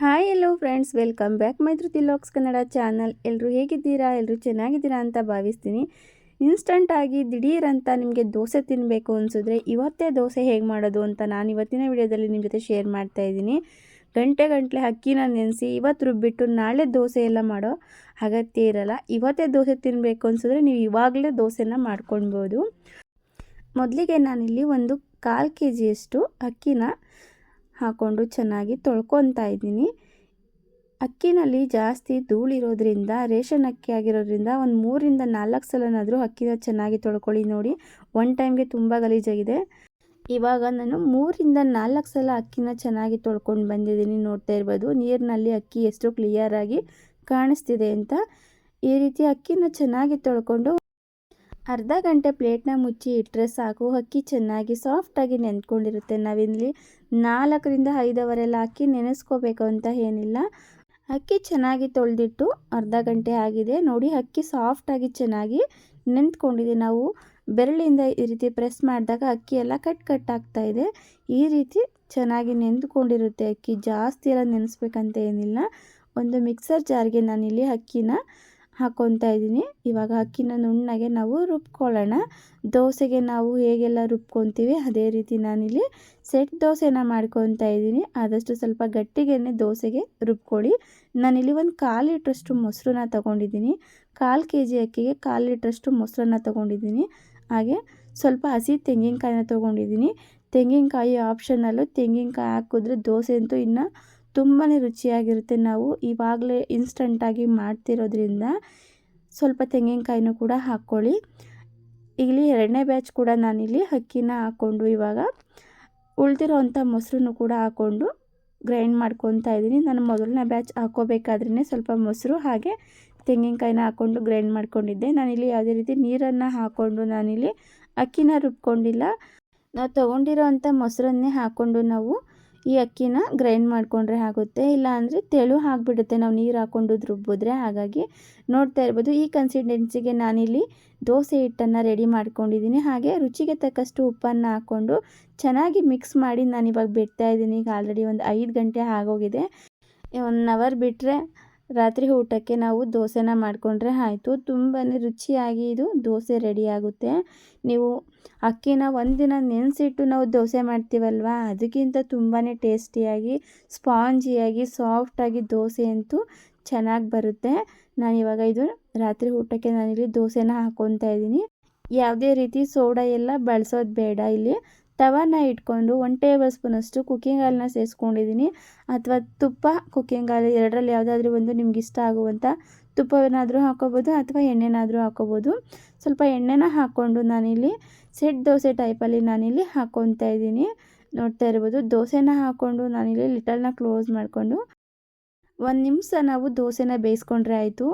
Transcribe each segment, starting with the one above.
Hi hello friends, welcome back Maitri ತಿಲೋಕ್ಸ್ Kannada channel. ಎಲ್ಲರೂ ಹೇಗಿದ್ದೀರಾ? ಎಲ್ಲರೂ ಚೆನ್ನಾಗಿದ್ದೀರಾ ಅಂತ ಭಾವಿಸ್ತೀನಿ. ಇನ್ಸ್ಟಂಟಾಗಿ ದಿಢೀರಂತ ನಿಮಗೆ ದೋಸೆ ತಿನ್ನಬೇಕು ಅನಿಸಿದ್ರೆ ಇವತ್ತೇ ದೋಸೆ ಹೇಗೆ ಮಾಡೋದು ಅಂತ ನಾನು ಇವತ್ತಿನ ವಿಡಿಯೋದಲ್ಲಿ ನಿಮ್ಮ ಜೊತೆ ಶೇರ್ ಮಾಡ್ತಾ ಇದ್ದೀನಿ. ಗಂಟೆ ಗಂಟಲೆ ಅಕ್ಕಿನ ನೆನೆಸಿ ಇವತ್ತು ರುಬ್ಬಿಟ್ಟು ನಾಳೆ ದೋಸೆ ಎಲ್ಲ ಮಾಡೋ ಅಗತ್ಯ ಇರಲ್ಲ. ಇವತ್ತೇ ದೋಸೆ ತಿನ್ನಬೇಕು ಅನಿಸಿದ್ರೆ ನೀವು ಇವಾಗಲೇ ದೋಸೆನ ಮಾಡ್ಕೊಳ್ಬೋದು. ಮೊದಲಿಗೆ ನಾನಿಲ್ಲಿ ಒಂದು ಕಾಲು ಕೆ ಜಿಯಷ್ಟು ಅಕ್ಕಿನ ಹಾಕ್ಕೊಂಡು ಚೆನ್ನಾಗಿ ತೊಳ್ಕೊತಾ ಇದ್ದೀನಿ. ಅಕ್ಕಿನಲ್ಲಿ ಜಾಸ್ತಿ ಧೂಳಿರೋದ್ರಿಂದ, ರೇಷನ್ ಅಕ್ಕಿ ಆಗಿರೋದ್ರಿಂದ ಒಂದು ಮೂರಿಂದ ನಾಲ್ಕು ಸಲನಾದರೂ ಅಕ್ಕಿನ ಚೆನ್ನಾಗಿ ತೊಳ್ಕೊಳ್ಳಿ ನೋಡಿ. ಒನ್ ಟೈಮ್ಗೆ ತುಂಬ ಗಲೀಜಾಗಿದೆ. ಇವಾಗ ನಾನು ಮೂರಿಂದ ನಾಲ್ಕು ಸಲ ಅಕ್ಕಿನ ಚೆನ್ನಾಗಿ ತೊಳ್ಕೊಂಡು ಬಂದಿದ್ದೀನಿ ನೋಡ್ತಾ ಇರ್ಬೋದು. ನೀರಿನಲ್ಲಿ ಅಕ್ಕಿ ಎಷ್ಟು ಕ್ಲಿಯರಾಗಿ ಕಾಣಿಸ್ತಿದೆ ಅಂತ. ಈ ರೀತಿ ಅಕ್ಕಿನ ಚೆನ್ನಾಗಿ ತೊಳ್ಕೊಂಡು ಅರ್ಧ ಗಂಟೆ ಪ್ಲೇಟ್ನ ಮುಚ್ಚಿ ಇಟ್ಟರೆ ಸಾಕು. ಅಕ್ಕಿ ಚೆನ್ನಾಗಿ ಸಾಫ್ಟಾಗಿ ನೆಂದ್ಕೊಂಡಿರುತ್ತೆ ನಾವಿಲ್ಲಿ ನಾಲ್ಕರಿಂದ ಐದವರೆಲ್ಲ ಅಕ್ಕಿ ನೆನೆಸ್ಕೋಬೇಕು ಅಂತ ಏನಿಲ್ಲ. ಅಕ್ಕಿ ಚೆನ್ನಾಗಿ ತೊಳೆದಿಟ್ಟು ಅರ್ಧ ಗಂಟೆ ಆಗಿದೆ. ನೋಡಿ, ಅಕ್ಕಿ ಸಾಫ್ಟಾಗಿ ಚೆನ್ನಾಗಿ ನೆಂತ್ಕೊಂಡಿದೆ ನಾವು ಬೆರಳಿಂದ ಈ ರೀತಿ ಪ್ರೆಸ್ ಮಾಡಿದಾಗ ಅಕ್ಕಿ ಎಲ್ಲ ಕಟ್ ಕಟ್ ಆಗ್ತಾ ಇದೆ. ಈ ರೀತಿ ಚೆನ್ನಾಗಿ ನೆಂದ್ಕೊಂಡಿರುತ್ತೆ ಅಕ್ಕಿ. ಜಾಸ್ತಿ ಎಲ್ಲ ನೆನೆಸ್ಬೇಕಂತ ಏನಿಲ್ಲ. ಒಂದು ಮಿಕ್ಸರ್ ಜಾರ್ಗೆ ನಾನಿಲ್ಲಿ ಅಕ್ಕಿನ ಹಾಕ್ಕೊತಾ ಇದ್ದೀನಿ. ಇವಾಗ ಅಕ್ಕಿನ ನುಣ್ಣಗೆ ನಾವು ರುಬ್ಕೊಳ್ಳೋಣ. ದೋಸೆಗೆ ನಾವು ಹೇಗೆಲ್ಲ ರುಬ್ಕೊತೀವಿ ಅದೇ ರೀತಿ ನಾನಿಲ್ಲಿ ಸೆಟ್ ದೋಸೆನ ಮಾಡ್ಕೊತಾ ಇದ್ದೀನಿ. ಆದಷ್ಟು ಸ್ವಲ್ಪ ಗಟ್ಟಿಗೆನೆ ದೋಸೆಗೆ ರುಬ್ಕೊಳ್ಳಿ. ನಾನಿಲ್ಲಿ ಒಂದು ಕಾಲು ಲೀಟ್ರಷ್ಟು ಮೊಸರನ್ನ ತೊಗೊಂಡಿದ್ದೀನಿ. ಕಾಲು ಕೆ ಜಿ ಅಕ್ಕಿಗೆ ಕಾಲು ಲೀಟ್ರಷ್ಟು ಮೊಸರನ್ನ ತೊಗೊಂಡಿದ್ದೀನಿ. ಹಾಗೆ ಸ್ವಲ್ಪ ಹಸಿ ತೆಂಗಿನಕಾಯಿನ ತೊಗೊಂಡಿದ್ದೀನಿ. ತೆಂಗಿನಕಾಯಿ ಆಪ್ಷನಲ್ಲೂ ತೆಂಗಿನಕಾಯಿ ಹಾಕಿದ್ರೆ ದೋಸೆ ಅಂತೂ ಇನ್ನು ತುಂಬಾ ರುಚಿಯಾಗಿರುತ್ತೆ. ನಾವು ಇವಾಗಲೇ ಇನ್ಸ್ಟಂಟಾಗಿ ಮಾಡ್ತಿರೋದ್ರಿಂದ ಸ್ವಲ್ಪ ತೆಂಗಿನಕಾಯಿನೂ ಕೂಡ ಹಾಕ್ಕೊಳ್ಳಿ. ಇಲ್ಲಿ ಎರಡನೇ ಬ್ಯಾಚ್ ಕೂಡ ನಾನಿಲ್ಲಿ ಅಕ್ಕಿನ ಹಾಕ್ಕೊಂಡು ಇವಾಗ ಉಳಿದಿರೋವಂಥ ಮೊಸರನ್ನು ಕೂಡ ಹಾಕ್ಕೊಂಡು ಗ್ರೈಂಡ್ ಮಾಡ್ಕೊತಾ ಇದ್ದೀನಿ. ನಾನು ಮೊದಲನೇ ಬ್ಯಾಚ್ ಹಾಕೋಬೇಕಾದ್ರೇ ಸ್ವಲ್ಪ ಮೊಸರು ಹಾಗೆ ತೆಂಗಿನಕಾಯಿನ ಹಾಕ್ಕೊಂಡು ಗ್ರೈಂಡ್ ಮಾಡ್ಕೊಂಡಿದ್ದೆ. ನಾನಿಲ್ಲಿ ಯಾವುದೇ ರೀತಿ ನೀರನ್ನು ಹಾಕ್ಕೊಂಡು ನಾನಿಲ್ಲಿ ಅಕ್ಕಿನ ರುಬ್ಕೊಂಡಿಲ್ಲ. ನಾವು ತೊಗೊಂಡಿರೋ ಅಂಥ ಮೊಸರನ್ನೇ ಹಾಕ್ಕೊಂಡು ನಾವು ಈ ಅಕ್ಕಿನ ಗ್ರೈಂಡ್ ಮಾಡಿಕೊಂಡ್ರೆ ಆಗುತ್ತೆ ಇಲ್ಲ ಅಂದರೆ ತೆಳು ಆಗಿಬಿಡುತ್ತೆ. ನಾವು ನೀರು ಹಾಕ್ಕೊಂಡು ರುಬ್ಬಿದ್ರೆ ಹಾಗಾಗಿ ನೋಡ್ತಾ ಇರ್ಬೋದು. ಈ ಕನ್ಸಿಸ್ಟೆನ್ಸಿಗೆ ನಾನಿಲ್ಲಿ ದೋಸೆ ಹಿಟ್ಟನ್ನು ರೆಡಿ ಮಾಡ್ಕೊಂಡಿದ್ದೀನಿ. ಹಾಗೆ ರುಚಿಗೆ ತಕ್ಕಷ್ಟು ಉಪ್ಪನ್ನು ಹಾಕ್ಕೊಂಡು ಚೆನ್ನಾಗಿ ಮಿಕ್ಸ್ ಮಾಡಿ ನಾನಿವಾಗ ಬಿಡ್ತಾ ಇದ್ದೀನಿ. ಈಗ ಆಲ್ರೆಡಿ ಒಂದು ಐದು ಗಂಟೆ ಆಗೋಗಿದೆ. ಒನ್ ಅವರ್ ಬಿಟ್ಟರೆ ರಾತ್ರಿ ಊಟಕ್ಕೆ ನಾವು ದೋಸೆನ ಮಾಡಿಕೊಂಡ್ರೆ ಆಯಿತು. ತುಂಬಾ ರುಚಿಯಾಗಿ ಇದು ದೋಸೆ ರೆಡಿಯಾಗುತ್ತೆ ನೀವು ಅಕ್ಕಿನ ಒಂದಿನ ನೆನೆಸಿಟ್ಟು ನಾವು ದೋಸೆ ಮಾಡ್ತೀವಲ್ವ? ಅದಕ್ಕಿಂತ ತುಂಬಾ ಟೇಸ್ಟಿಯಾಗಿ, ಸ್ಪಾಂಜಿಯಾಗಿ, ಸಾಫ್ಟಾಗಿ ದೋಸೆ ಅಂತೂ ಚೆನ್ನಾಗಿ ಬರುತ್ತೆ. ನಾನಿವಾಗ ಇದು ರಾತ್ರಿ ಊಟಕ್ಕೆ ನಾನಿಲ್ಲಿ ದೋಸೆನ ಹಾಕ್ಕೊತಾ ಇದ್ದೀನಿ. ಯಾವುದೇ ರೀತಿ ಸೋಡಾ ಎಲ್ಲ ಬಳಸೋದು ಬೇಡ ಇಲ್ಲಿ. ತವನ ಇಟ್ಕೊಂಡು ಒನ್ ಟೇಬಲ್ ಸ್ಪೂನಷ್ಟು ಕುಕ್ಕಿಂಗ್ ಆಯಿಲ್ನ ಸೇರಿಸ್ಕೊಂಡಿದ್ದೀನಿ. ಅಥವಾ ತುಪ್ಪ ಕುಕ್ಕಿಂಗ್ ಆಯಿಲ್ ಎರಡರಲ್ಲಿ ಯಾವುದಾದ್ರೂ ಒಂದು ನಿಮ್ಗೆ ಇಷ್ಟ ಆಗುವಂಥ ತುಪ್ಪವೇನಾದರೂ ಹಾಕೋಬೋದು ಅಥವಾ ಎಣ್ಣೆನಾದರೂ ಹಾಕೋಬೋದು. ಸ್ವಲ್ಪ ಎಣ್ಣೆನ ಹಾಕ್ಕೊಂಡು ನಾನಿಲ್ಲಿ ಸೆಟ್ ದೋಸೆ ಟೈಪಲ್ಲಿ ನಾನಿಲ್ಲಿ ಹಾಕ್ಕೊತಾ ಇದ್ದೀನಿ. ನೋಡ್ತಾ ಇರ್ಬೋದು, ದೋಸೆನ ಹಾಕ್ಕೊಂಡು ನಾನಿಲ್ಲಿ ಲಿಟಲ್ನ ಕ್ಲೋಸ್ ಮಾಡಿಕೊಂಡು ಒಂದು ನಿಮಿಷ ನಾವು ದೋಸೆನ ಬೇಯಿಸ್ಕೊಂಡ್ರೆ ಆಯಿತು.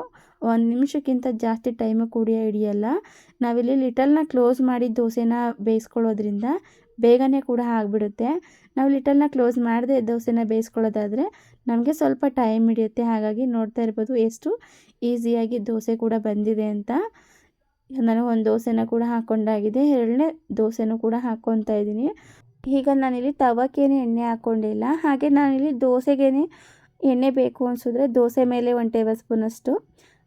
ಒಂದು ನಿಮಿಷಕ್ಕಿಂತ ಜಾಸ್ತಿ ಟೈಮು ಕುಡಿಯೋ ಹಿಡಿಯಲ್ಲ. ನಾವಿಲ್ಲಿ ಲಿಟಲ್ನ ಕ್ಲೋಸ್ ಮಾಡಿ ದೋಸೆನ ಬೇಯಿಸ್ಕೊಳ್ಳೋದ್ರಿಂದ ಬೇಗನೆ ಕೂಡ ಆಗಿಬಿಡುತ್ತೆ. ನಾವು ಲಿಟಲ್ನ ಕ್ಲೋಸ್ ಮಾಡದೆ ದೋಸೆನ ಬೇಯಿಸ್ಕೊಳ್ಳೋದಾದರೆ ನಮಗೆ ಸ್ವಲ್ಪ ಟೈಮ್ ಹಿಡಿಯುತ್ತೆ. ಹಾಗಾಗಿ ನೋಡ್ತಾ ಇರ್ಬೋದು ಎಷ್ಟು ಈಸಿಯಾಗಿ ದೋಸೆ ಕೂಡ ಬಂದಿದೆ ಅಂತ. ನಾನು ಒಂದು ದೋಸೆನ ಕೂಡ ಹಾಕ್ಕೊಂಡಾಗಿದೆ. ಎರಡನೇ ದೋಸೆನೂ ಕೂಡ ಹಾಕ್ಕೊತಾ ಇದ್ದೀನಿ. ಈಗ ನಾನಿಲ್ಲಿ ತವಕ್ಕೇನೆ ಎಣ್ಣೆ ಹಾಕ್ಕೊಂಡಿಲ್ಲ. ಹಾಗೆ ನಾನಿಲ್ಲಿ ದೋಸೆಗೇನೆ ಎಣ್ಣೆ ಬೇಕು ಅನಿಸಿದ್ರೆ ದೋಸೆ ಮೇಲೆ ಒಂದು ಟೇಬಲ್ ಸ್ಪೂನಷ್ಟು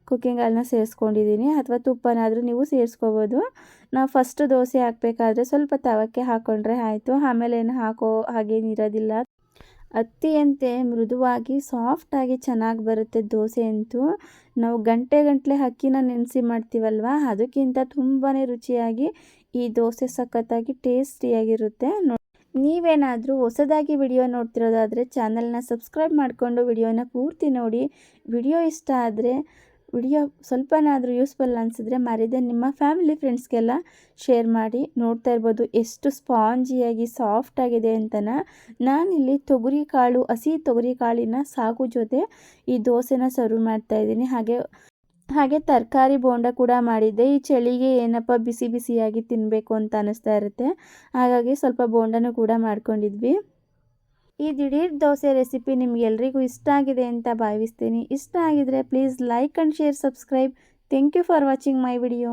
ಕುಕ್ಕಿಂಗ್ ಆಯಿಲ್ನ ಸೇರಿಸ್ಕೊಂಡಿದ್ದೀನಿ ಅಥವಾ ತುಪ್ಪನಾದರೂ ನೀವು ಸೇರಿಸ್ಕೋಬೋದು. ನಾವು ಫಸ್ಟ್ ದೋಸೆ ಹಾಕಬೇಕಾದ್ರೆ ಸ್ವಲ್ಪ ತವಕ್ಕೆ ಹಾಕ್ಕೊಂಡ್ರೆ ಆಯಿತು. ಆಮೇಲೆ ಏನು ಹಾಕೋ ಹಾಗೇನಿರೋದಿಲ್ಲ ಅತ್ತಿಯಂತೆ ಮೃದುವಾಗಿ ಸಾಫ್ಟಾಗಿ ಚೆನ್ನಾಗಿ ಬರುತ್ತೆ ದೋಸೆ ಅಂತೂ. ನಾವು ಗಂಟೆ ಗಂಟಲೆ ಅಕ್ಕಿನ ನೆನೆಸಿ ಮಾಡ್ತೀವಲ್ವ? ಅದಕ್ಕಿಂತ ತುಂಬಾ ರುಚಿಯಾಗಿ ಈ ದೋಸೆ ಸಖತ್ತಾಗಿ ಟೇಸ್ಟಿಯಾಗಿರುತ್ತೆ. ನೀವೇನಾದರೂ ಹೊಸದಾಗಿ ವಿಡಿಯೋ ನೋಡ್ತಿರೋದಾದರೆ ಚಾನಲ್ನ ಸಬ್ಸ್ಕ್ರೈಬ್ ಮಾಡಿಕೊಂಡು ವಿಡಿಯೋನ ಪೂರ್ತಿ ನೋಡಿ. ವಿಡಿಯೋ ಇಷ್ಟ ಆದರೆ ವಿಡಿಯೋ ಸ್ವಲ್ಪನಾದರೂ ಯೂಸ್ಫುಲ್ ಅನಿಸಿದ್ರೆ ಮರಿದೆ ನಿಮ್ಮ ಫ್ಯಾಮಿಲಿ ಫ್ರೆಂಡ್ಸ್ಗೆಲ್ಲ ಶೇರ್ ಮಾಡಿ ನೋಡ್ತಾ ಇರ್ಬೋದು ಎಷ್ಟು ಸ್ಪಾಂಜಿಯಾಗಿ ಸಾಫ್ಟ್ ಆಗಿದೆ ಅಂತನ. ನಾನಿಲ್ಲಿ ತೊಗರಿ ಕಾಳು, ಹಸಿ ತೊಗರಿ ಕಾಳಿನ ಸಾಗು ಜೊತೆ ಈ ದೋಸೆನ ಸರ್ವ್ ಮಾಡ್ತಾ ಇದ್ದೀನಿ. ಹಾಗೆ ಹಾಗೆ ತರಕಾರಿ ಬೋಂಡ ಕೂಡ ಮಾಡಿದ್ದೆ. ಈ ಚಳಿಗೆ ಏನಪ್ಪ ಬಿಸಿ ಬಿಸಿಯಾಗಿ ತಿನ್ನಬೇಕು ಅಂತ ಅನ್ನಿಸ್ತಾ ಇರುತ್ತೆ. ಹಾಗಾಗಿ ಸ್ವಲ್ಪ ಬೋಂಡನೂ ಕೂಡ ಮಾಡ್ಕೊಂಡಿದ್ವಿ. ಈ ದಿಢೀರ್ ದೋಸೆ ರೆಸಿಪಿ ನಿಮಗೆಲ್ರಿಗೂ ಇಷ್ಟ ಆಗಿದೆ ಅಂತ ಭಾವಿಸ್ತೀನಿ. ಇಷ್ಟ ಆಗಿದ್ರೆ please like and share, subscribe. Thank you for watching my video.